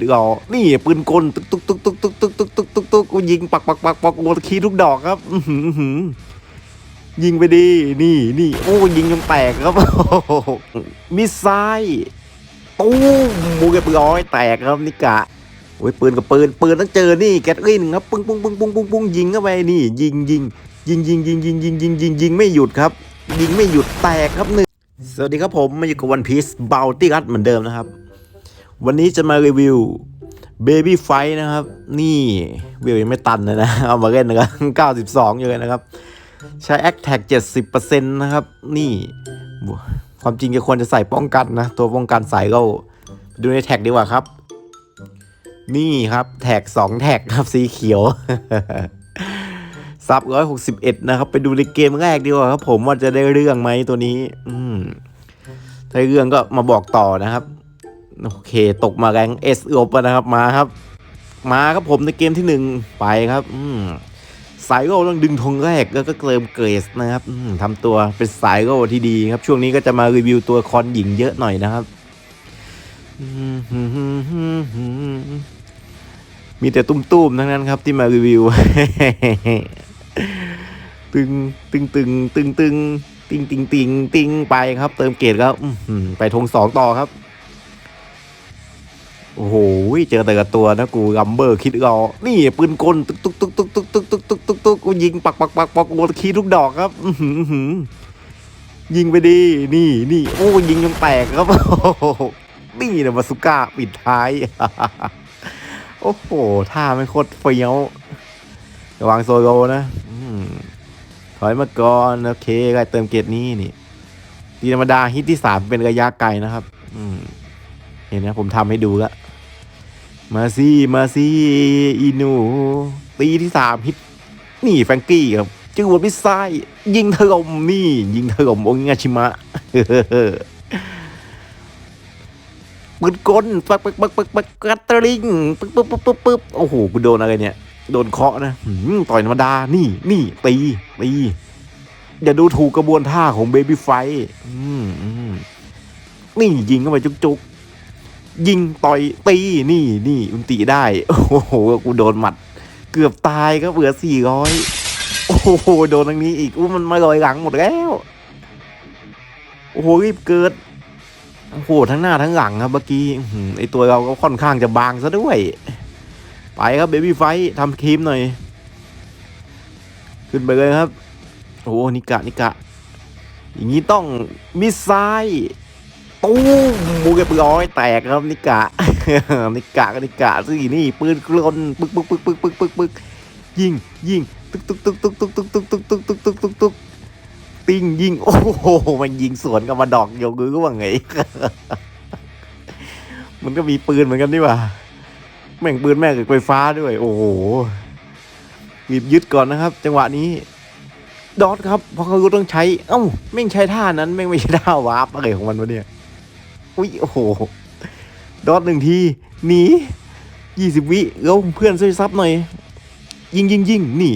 ดึกออกนี่ปืนกลตึกตึกตึกตึกตึกตึกตึกตึกตึกตึกกูยิงปักปักปักปักโอ้คีทุกดอกครับอืหือยิงไปดีนี่นี่โอ้ยิงจนแตกครับมิสไซล์ตู้มมูเก็บร้อยแตกครับนิกะโอ้ยปืนกับปืนปืนต้องเจอนี่แกตลินครับปึ้งปึ้งปึ้งปึ้งปึ้งปึ้งยิงเข้าไปนี่ยิงยิงยิงยิงยิงยิงยิงยิงยิงยิงไม่หยุดครับ ยิงไม่หยุดแตกครับหนึ่งสวัสดีครับผมมาอยู่กับวันพีซเบลตี้รัดเหมือนเดิมนะครับ วันนี้จะมารีวิว Baby Fight นะครับ นี่วิวยังไม่ตันเลยนะ เอามาเล่นนะครับ92 อยู่เลยนะครับ ใช้ a c t a g 70%นะครับ นี่ความจริงจะควรจะใส่ป้องกันนะ ตัวป้องกันใส่ก็ดูในแท็กดีกว่าครับ นี่ครับแท็ก 2 แท็กครับสีเขียวซับ161นะครับ ไปดูในเกมแรกดีกว่าครับ ผมว่าจะได้เรื่องไหมตัวนี้ อืมถ้าเรื่องก็มาบอกต่อนะครับ โอเค ตกมาแรงเอสลบนะครับมาครับ มาครับผมในเกมที่หนึ่งไปครับ อืสายโร่ต้องดึงธงแรกแล้วก็เติมเกรสนะครับอืมทำตัวเป็นสายโร่ที่ดีครับ ช่วงนี้ก็จะมารีวิวตัวคอนหญิงเยอะหน่อยนะครับ มีแต่ตุ้มๆทั้งนั้นครับที่มารีวิว ตึงตึงตึงตึงตึงติงติงติงติงไปครับ เติมเกรดแล้วไปธงสองต่อครับ โอ้โหเจอแต่กับตัวนะกูลัมเบอร์คิดเรานี่ปืนกลตึกตึกตึกตึกตึกตึกตึกตึกตึกตึกกูยิงปักปักปักปักโอ้คีทุกดอกครับอืหือยิงไปดี นี่นี่โอ้ยิงจนแตกครับนี่นะมาสุก้าปิดท้าย โอ้โหท่าไม่โคตรเฟี้ยวระวังโซโลนะอถอยมาก่อนโอเคก็เติมเกรดนี้นี่ทีธรรมดาฮิตที่สามเป็นระยะไกลนะครับ อืม เห็นนะผมทำให้ดูละมาสิมาสิอีนูตีที่สามฮิตนี่แฟงกี้ครับจื้อวัมิสไซยิงถล่มนี่ ยิงถล่มโองาชิมะปืนกลปักปักปักปักปักกัตเตอร์ลิงปึ๊บปึ๊บปึ๊บปึ๊บปึ๊บโอ้โหกูโดนอะไรเนี่ย โดนเคาะนะต่อยธรรมดา นี่นี่ตีตีอย่าดูถูกกระบวนท่าของเบบี้ไฟนี่ยิงเข้าไปจุกๆ ยิงต่อยตีนี่นี่อุนตีได้ โอ้โหกูโดนหมัด เกือบตายก็เบื่อสี่ร้อยโอ้โหโดนทางนี้อีกอู้มันมาลอยหลังหมดแล้ว โอ้โหรีบเกิดโอ้โหทั้งหน้าทั้งหลังครับเมื่อกี้ไอตัวเราก็ค่อนข้างจะบางซะด้วย ไปครับเบบี้ไฟทำครีมหน่อย ขึ้นไปเลยครับ โอ้โหนิกะนิกะ อย่างนี้ต้องมิสไซล์ ตู้มมูเก็บร้อยแตกครับนิกะ นิกะก็นิกะสินี่ปืนกลนปึ๊กปึ๊กปึ๊กปึ๊กปึ๊กปึกปึกยิงยิงตึกตึกตึกตึกตึกตึกตึกตึกตึกตึกตึกตึกตึกปิ้งยิงโอ้โหมันยิงสวนกับมาดอกโยกือก็ว่าไง มันก็มีปืนเหมือนกันนี่ว่าแม่งปืนแม่งกับไฟฟ้าด้วย โอ้โหรีบยึดก่อนนะครับ จังหวะนี้ดอทครับเพราะเขาต้องใช้ เอ้าแม่งใช้ท่านั้นแม่งไม่ใช่ท่าวาร์ปอะไรของมันวะเนี่ย อุ้ยโอ้โหดอทหนึ่งทีหนียี่สิบวิแล้วเพื่อนช่วยซับหน่อย ยิงยิงยิงนี่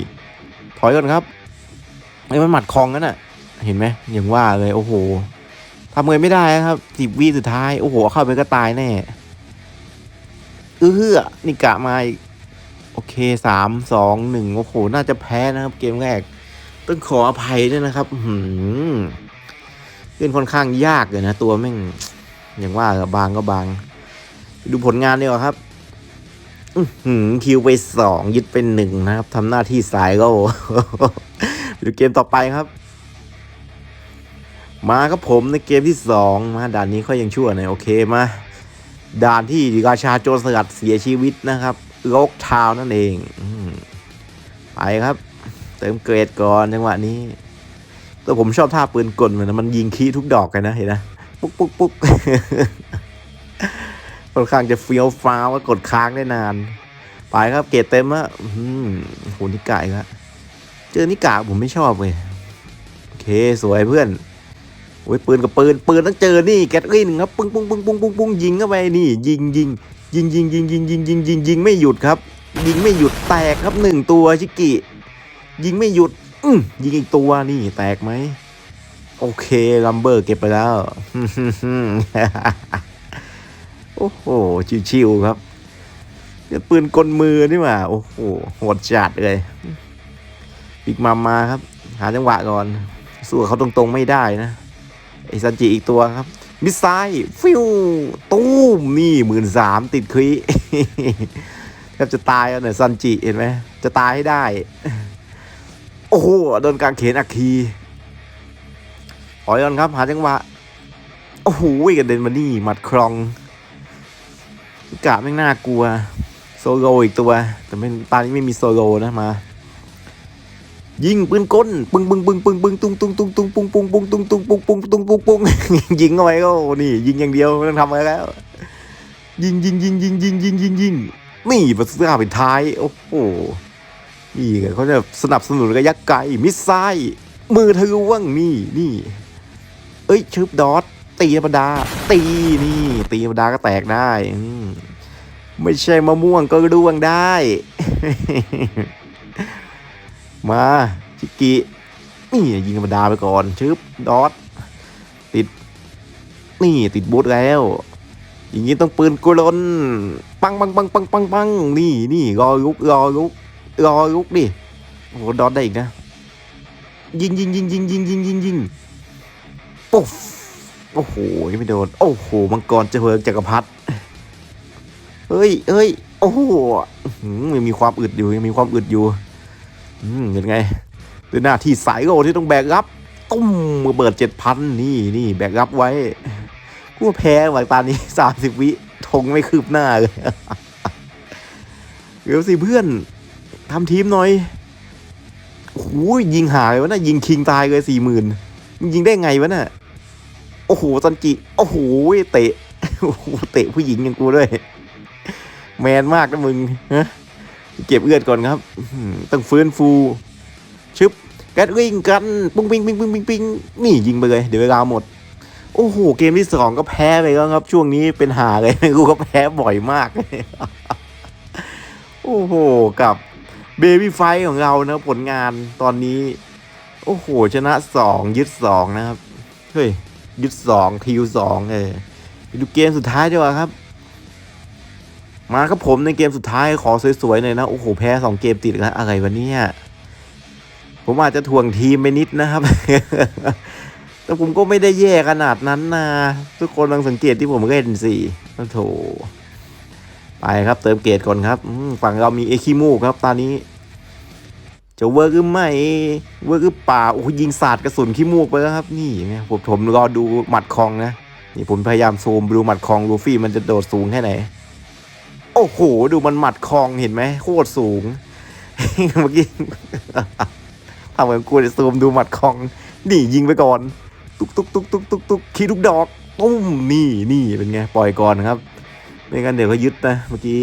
ถอยก่อนครับไอ้มันหมัดคองนั่นน่ะ เห็นไหมอย่างว่าเลยโอ้โหทำเงินไม่ได้ครับสิบวิสุดท้ายโอ้โหเข้าไปก็ตายแน่เออนี่กะมาโอเคสามสองหนึ่งโอ้โห น่าจะแพ้นะครับ เกมแรก ต้องขออภัยด้วยนะครับอื้อหืมเล่นค่อนข้างยากเลยนะ ตัวแม่ง อย่างว่าบางก็บาง ดูผลงานดีกว่าครับคิวไปสองยึดเป็นหนึ่งนะครับทำหน้าที่สายก็ดูเกมต่อไปครับ มาครับผมในเกมที่สองมาด่านนี้ก็ยังชั่วหน่อยโอเคมาด่านที่ราชาโจรสลัดเสียชีวิตนะครับโลกทาวนั่นเองอไปครับ เติมเกรดก่อนจังหวะนี้ ตัวผมชอบท่าปืนกลมันนมันยิงคีทุกดอกกันนะเห็นนะ ปุ๊กปุ๊กปุ๊กค่อนข้างจะเฟี้ยวฟ้าวกดค้างได้นาน ไปครับเกรดเต็มอะอื้อหือโหนิกายครับเจอนิกาผมไม่ชอบเลยโอเคสวยเพื่อนโอ้ยปืนกับปืนปืนต้องเจอนี่แกตลินครับปึ้งปึ้งปึ้งปึ้งปึ้งปึ้งยิงเข้าไปนี่ ยิงยิงยิงยิงยิงยิงยิงยิงยิงยิงไม่หยุดครับ ยิงไม่หยุดแตกครับหนึ่งตัวชิกิยิงไม่หยุด อืยิงอีกตัวนี่แตกไหม โอเคลัมเบอร์เก็บไปแล้ว โอ้โห ชิวๆครับจะปืนกลมือนี่หว่า โอ้โหโหดจัดเลยปิกมามาครับ หาจังหวะก่อน สู้เขาตรงๆไม่ได้นะไอซันจิอีกตัวครับ มิสไซล์ฟิวตู้มนี่หมื่นสามติดครีแทบจะตายแล้วเนี่ยซันจิเห็นไหมจะตายให้ได้ โอ้โหโดนกางเขนอักคี ถอยอนครับ หาจังหวะ โอ้โหกระเด็นมานี่หมัดครองกะไม่น่ากลัว โซโลอีกตัว แต่ไม่ตอนนี้ไม่มีโซโลนะมา ยิงปืนก้นปึ้งปึ้งปึ้งปึ้งปึ้งตุ้งตุ้งตุ้งตุ้งปุ้งปุ้งปุ้งตุ้งตุ้งปุ้งปุ้งตุ้งปุ้งปุ้งยิงเข้าไปก็นี่ ยิงอย่างเดียวไม่ต้องทำอะไรแล้ว ยิงยิงยิงยิงยิงยิงยิงยิงนี่ประตูเป็นท้าย โอ้โหนี่เขาจะสนับสนุนระยะไกลมิสไซล์มือทะลวงนี่นี่ เอ้ยชึบดอทตีธรรมดา ตีนี่ ตีธรรมดาก็แตกได้ไม่ใช่มะม่วงก็ร่วงได้ มาชิกินี่ยิงธรรมดาไปก่อนชึบดอทติด นี่ติดบูทแล้วอย่างนี้ต้องปืนกุลนปังปังปังปังปังปังนี่นี่รอลุกรอลุกรอลุกดิโอ้ดอทได้อีกนะยิงยิงยิงยิงยิงยิงยิงยิง ปุ๊บโอ้โหไม่โดน โอ้โห มังกรเจริญจักรพรรดิเฮ้ยเฮ้ยโอ้โหยังมีความอึดอยู่ยังมีความอึดอยู่อืมเป็นไงด้วยหน้าที่สายโลที่ต้องแบกรับตุ้มมือเบิดเจ็ดพันนี่นี่แบกรับไว้กูแพ้หวังตอนนี้สามสิบวิธงไม่คืบหน้าเลยเดี๋ยวสิเพื่อนทำทีมหน่อยโอ้โหยิงหายวะน่ะยิงคิงตายเลยสี่หมื่นยิงได้ไงวะน่ะ อ้โหซันจิโอ้โหเตะโอ้โหเตะผู้หญิงอย่างกูด้วย แมนมากนะมึงฮะเก็บเอื้อนก่อนครับอื้อหือต้องฟื้นฟูชึบแกดวิ่งกันปุ้งปิงปิงปิงปิงปิงนี่ยิงไปเลย เดี๋ยวเวลาหมด โอ้โห เกมที่สองก็แพ้ไปแล้วครับ ช่วงนี้เป็นหาเลยกูก็แพ้บ่อยมาก โอ้โห กับเบบี้ไฟของเรานะผลงานตอนนี้ โอ้โห ชนะสองยึดสองนะครับ เฮ้ย ยึดสองคิวสองเออดูเกมสุดท้ายดีกว่าครับ มาครับผมในเกมสุดท้ายขอสวยๆหน่อยนะ โอ้โห แพ้สองเกมติดแล้วอะไรวะเนี่ยผมอาจจะถ่วงทีมไปนิดนะครับ แต่ผมก็ไม่ได้แย่ขนาดนั้นนะ ทุกคนลองสังเกตที่ผมเล่นสิโอ้โถไปครับเติมเกรดก่อนครับ ฝั่งเรามีเอคิมูครับ ตอนนี้ จะเวิร์กหรือไม่เวิร์กหรือเปล่าโอ้ยิงสาดกระสุนขี้มูกไปแล้วครับ นี่ไงผมผมรอดูหมัดคองนะนี่ผมพยายามซูมดูหมัดคองลูฟี่มันจะโดดสูงแค่ไหน โอ้โห ดูมันหมัดคองเห็นไหมโคตรสูงเมื่อกี้ทำเหมือนกูจะซูมดูหมัดคอง นี่ยิงไปก่อน ตุกตุกตุกตุกตุกตุกขี้ทุกดอกตุ้มนี่นี่เป็นไงปล่อยก่อนครับไม่งั้นเดี๋ยวเขายึดนะเมื่อกี้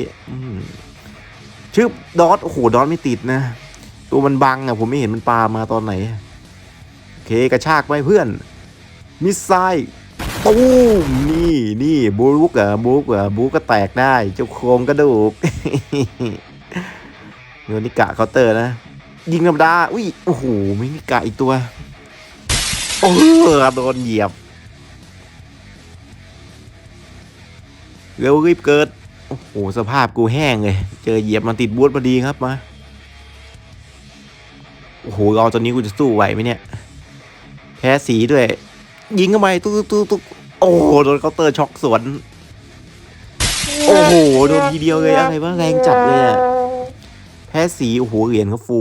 ชื่อดอทโอ้โหดอทไม่ติดนะ ตัวมันบังอะผมไม่เห็นมันปามาตอนไหน โอเคกระชากไปเพื่อน มิสไซล์ตูมนี่นี่บูรุกอะบูรุกอะบูรุก็แตกได้เจ้าโครงกระดูกโยนิกะเคาน์เตอร์นะ ยิงธรรมดาอุ้ยโอ้โหไม่นิกะอีกตัวโอ้โดนเหยียบเร็วรีบเกิด โอ้โห สภาพกูแห้งเลย เจอเหยียบมันติดบูทพอดีครับมา โอ้โหรอตอนนี้กูจะสู้ไหวไหมเนี่ย แพ้สีด้วย ยิงเข้าไปตุ๊กตุ๊กตุ๊กโอ้โหโดนเคาน์เตอร์ช็อกสวน โอ้โหโดนทีเดียวเลยอะไรวะแรงจัดเลยอะแพ้สีโอ้โหเหรียญเขาฟู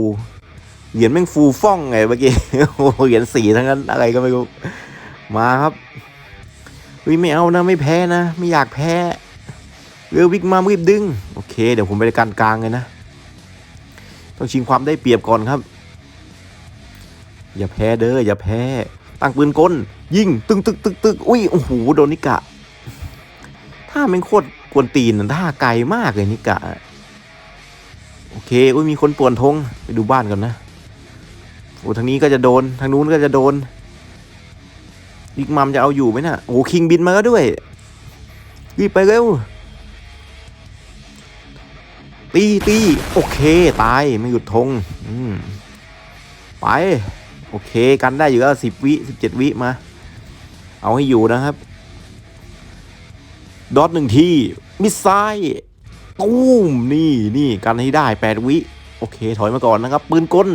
เหรียญแม่งฟูฟ่องไงเมื่อกี้โอ้โหเหรียญสีทั้งนั้นอะไรก็ไม่รู้มาครับเฮ้ยไม่เอานะไม่แพ้นะไม่อยากแพ้เรือวิกมารีบดึง โอเค เดี๋ยวผมไปการกลางเลยนะ ต้องชิงความได้เปรียบก่อนครับ อย่าแพ้เด้ออย่าแพ้ ตั้งปืนกล ยิง ตึกตึกตึกตึกอุ้ยโอ้โหโดนนิกะถ้าแม่งโคตรกวนตีนนะท่าไกลมากเลยนิกะ โอเคอุ้ยมีคนป่วนธงไปดูบ้านก่อนนะโอ้ทางนี้ก็จะโดนทางนู้นก็จะโดนบิ๊กมัมจะเอาอยู่ไหมน่ะโอ้คิงบินมาก็ด้วยรีบไปเร็วตีตีโอเค ตาย ไม่หยุดธงอืม ไป โอเค กันได้อยู่แล้วสิบวิสิบเจ็ดวิมา เอาให้อยู่นะครับ ดอทหนึ่งที มิสไซล์ตู้มนี่นี่กันให้ได้แปดวิ โอเค ถอยมาก่อนนะครับ ปืนกล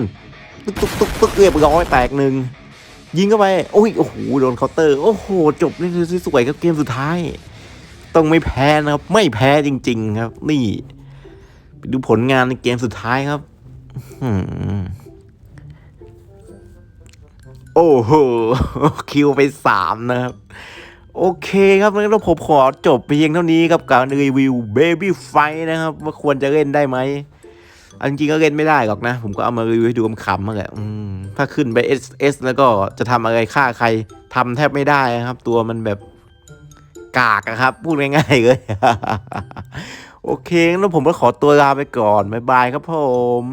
ตึกตึกตึกตึกเรียบร้อยแตกหนึ่งยิงเข้าไปโอ้ยโอ้โหโดนเคาน์เตอร์ โอ้โห จบนี่คือสวยครับเกมสุดท้าย ต้องไม่แพ้นะครับ ไม่แพ้จริง ๆ ครับ นี่ ไปดูผลงานในเกมสุดท้ายครับ อืม โอ้โห คิวไปสามนะครับ โอเคครับงั้นเราผมขอจบเพียงเท่านี้ครับการรีวิว Baby Fight นะครับ ว่าควรจะเล่นได้ไหมอันจริงก็เล่นไม่ได้หรอกนะ ผมก็เอามารีวิวให้ดูขำๆมาแหละถ้าขึ้นไป SS แล้วก็จะทำอะไรฆ่าใครทำแทบไม่ได้นะครับ ตัวมันแบบกากอะครับ พูดง่ายๆเลย โอเคงั้นผมก็ขอตัวลาไปก่อน บ๊ายบายครับผม